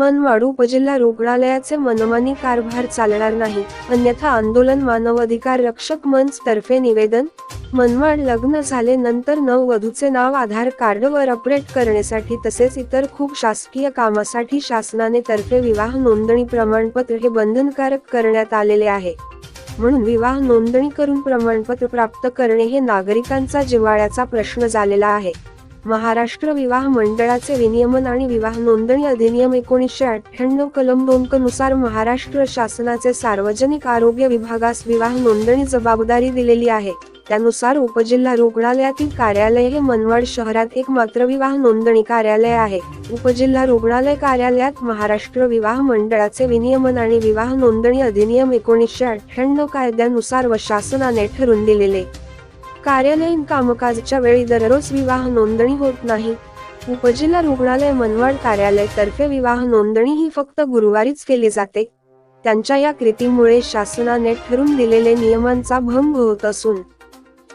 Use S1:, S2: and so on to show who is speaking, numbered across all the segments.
S1: मनमाड उपजिल्हा रुग्णालयाचे मनमानी कारभार चालणार नाही. अन्यथा आंदोलन मानवाधिकार रक्षक मंच तर्फे निवेदन. मनमाड लग्न झाले नंतर नववधूचे नाव आधार कार्डवर अपडेट करण्यासाठी तसेच इतर खूप शासकीय कामासाठी शासनाने तर्फे विवाह नोंदणी प्रमाणपत्र हे बंधनकारक करण्यात आलेले आहे. म्हणून विवाह नोंदणी करून प्रमाणपत्र प्राप्त करणे हे नागरिकांचा जिव्हाळ्याचा प्रश्न झालेला आहे. महाराष्ट्र विवाह मंडळाचे विनियमन आणि विवाह नोंदणी अधिनियम एकोणीसशे अठ्ठ्याण्णव कलम दोनकनुसार महाराष्ट्र शासनाचे सार्वजनिक आरोग्य विभागास विवाह नोंदणी जबाबदारी दिलेली आहे. त्यानुसार उपजिल्हा रुग्णालयातील कार्यालय हे मनमाड शहरात एक मात्र विवाह नोंदणी कार्यालय आहे. उपजिल्हा रुग्णालय कार्यालयात महाराष्ट्र विवाह मंडळाचे विनियमन आणि विवाह नोंदणी अधिनियम एकोणीसशे अठ्ठ्याण्णव कायद्यानुसार व शासनाने ठरून दिलेले. कार्यालयीन कामकाजच्या वेळी दररोज विवाह नोंदणी होत नाही. उपजिल्हा रुग्णालय मनवाड कार्यालय तर्फे विवाह नोंदणी ही फक्त गुरुवारीच केली जाते. त्यांच्या या कृतीमुळे शासनाने ठरून दिलेले नियमांचा भंग होत असून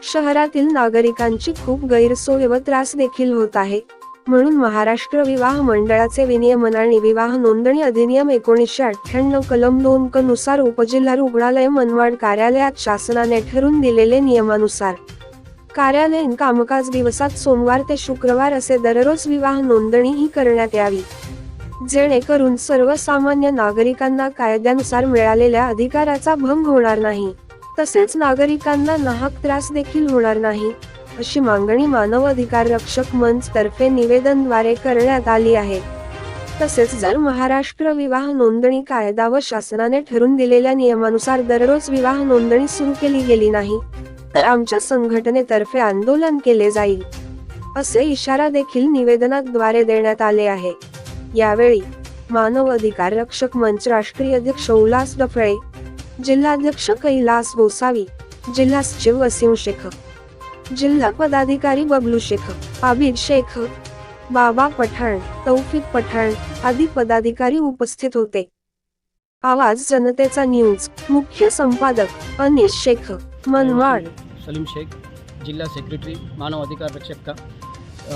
S1: शहरातील नागरिकांची खूप गैरसोय व त्रास देखील होत आहे. म्हणून महाराष्ट्र विवाह मंडळाचे विनियमन आणि विवाह नोंदणी अधिनियम एकोणीसशे अठ्ठ्याण्णव कलम दोन क नुसार उपजिल्हा रुग्णालय मनवाड कार्यालयात शासनाने ठरून दिलेले नियमानुसार कार्यालयीन कामकाज दिवसात सोमवार ते शुक्रवार असे दररोज विवाह नोंदणी ही करण्यात यावी. जेणेकरून सर्वसामान्य नागरिकांना कायद्यानुसार मिळालेल्या अधिकाराचा भंग होणार नाही. तसेच नागरिकांना नाहक त्रास देखील होणार नाही अशी मागणी मानव अधिकार रक्षक मंच तर्फे निवेदनद्वारे करण्यात आली आहे. तसेच जर महाराष्ट्र विवाह नोंदणी कायदा व शासनाने ठरून दिलेल्या नियमानुसार दररोज विवाह नोंदणी सुरू केली गेली नाही तर आमच्या संघटनेतर्फे आंदोलन केले जाईल असे इशारा देखील निवेदनाद्वारे देण्यात आले आहे. यावेळी मानव अधिकार रक्षक मंच राष्ट्रीय अध्यक्ष उल्हास डफळे जिल्हाध्यक्ष कैलास गोसावी जिल्हा सचिव वसीम शेख जिल्हा पदाधिकारी बबलू शेख आबिद शेख बाबा पठाण तौफिक पठाण आदी पदाधिकारी उपस्थित होते. आवाज जनतेचा न्यूज मुख्य संपादक अनिश शेख मनमाड
S2: सलीम शेख, जिला सेक्रेटरी, मानव अधिकार रक्षक का।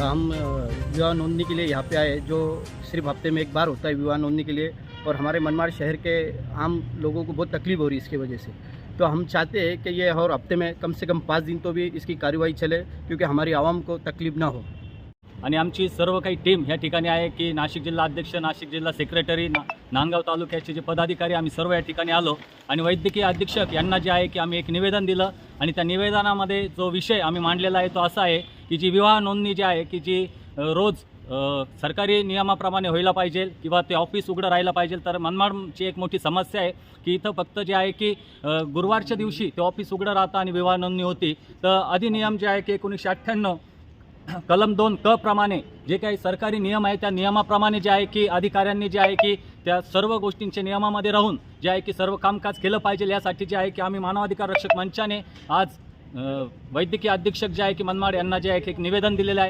S2: हम विवाह नोंदनी के लिए यहाँ पे आए, जो सिर्फ़ हफ़्ते में एक बार होता है विवाह नोंदनी के लिए, और हमारे मनमाड़ शहर के आम लोगों को बहुत तकलीफ़ हो रही है इसकी वजह से। तो हम चाहते हैं कि ये और हफ़्ते में कम से कम पाँच दिन तो भी इसकी कार्यवाही चले, क्योंकि हमारी आवाम को तकलीफ़ ना हो।
S3: आणि आमची सर्व काही टीम ह्या ठिकाणी की नाशिक जिल्हा अध्यक्ष, नाशिक जिल्हा सेक्रेटरी, ना नांदगाव तालुक्याचे जे पदाधिकारी आम्ही सर्व या ठिकाणी आलो. आणि वैद्यकीय अधीक्षक यांना जे आहे की आम्ही एक निवेदन दिलं. आणि त्या निवेदनामध्ये जो विषय आम्ही मांडलेला आहे तो असा आहे की जी विवाह नोंदणी जी आहे की जी रोज सरकारी नियमाप्रमाणे व्हायला पाहिजे किंवा ते ऑफिस उघडं राहायला पाहिजे तर मनमाडची एक मोठी समस्या आहे की इथं फक्त जे आहे की गुरुवारच्या दिवशी ते ऑफिस उघडं राहतं आणि विवाह नोंदणी होती. तर अधिनियम जे आहे की एकोणीसशे अठ्ठ्याण्णव कलम दोन क प्रमाणे जे काही सरकारी नियम आहे त्या नियमाप्रमाणे जे आहे की अधिकाऱ्यांनी जे आहे की त्या सर्व गोष्टींच्या नियमामध्ये राहून जे आहे की सर्व कामकाज केलं पाहिजे यासाठी जे आहे की आम्ही मानवाधिकार रक्षक मंचाने आज वैद्यकीय अधीक्षक जे आहे की मनमाड यांना जे आहे की एक निवेदन दिलेलं आहे.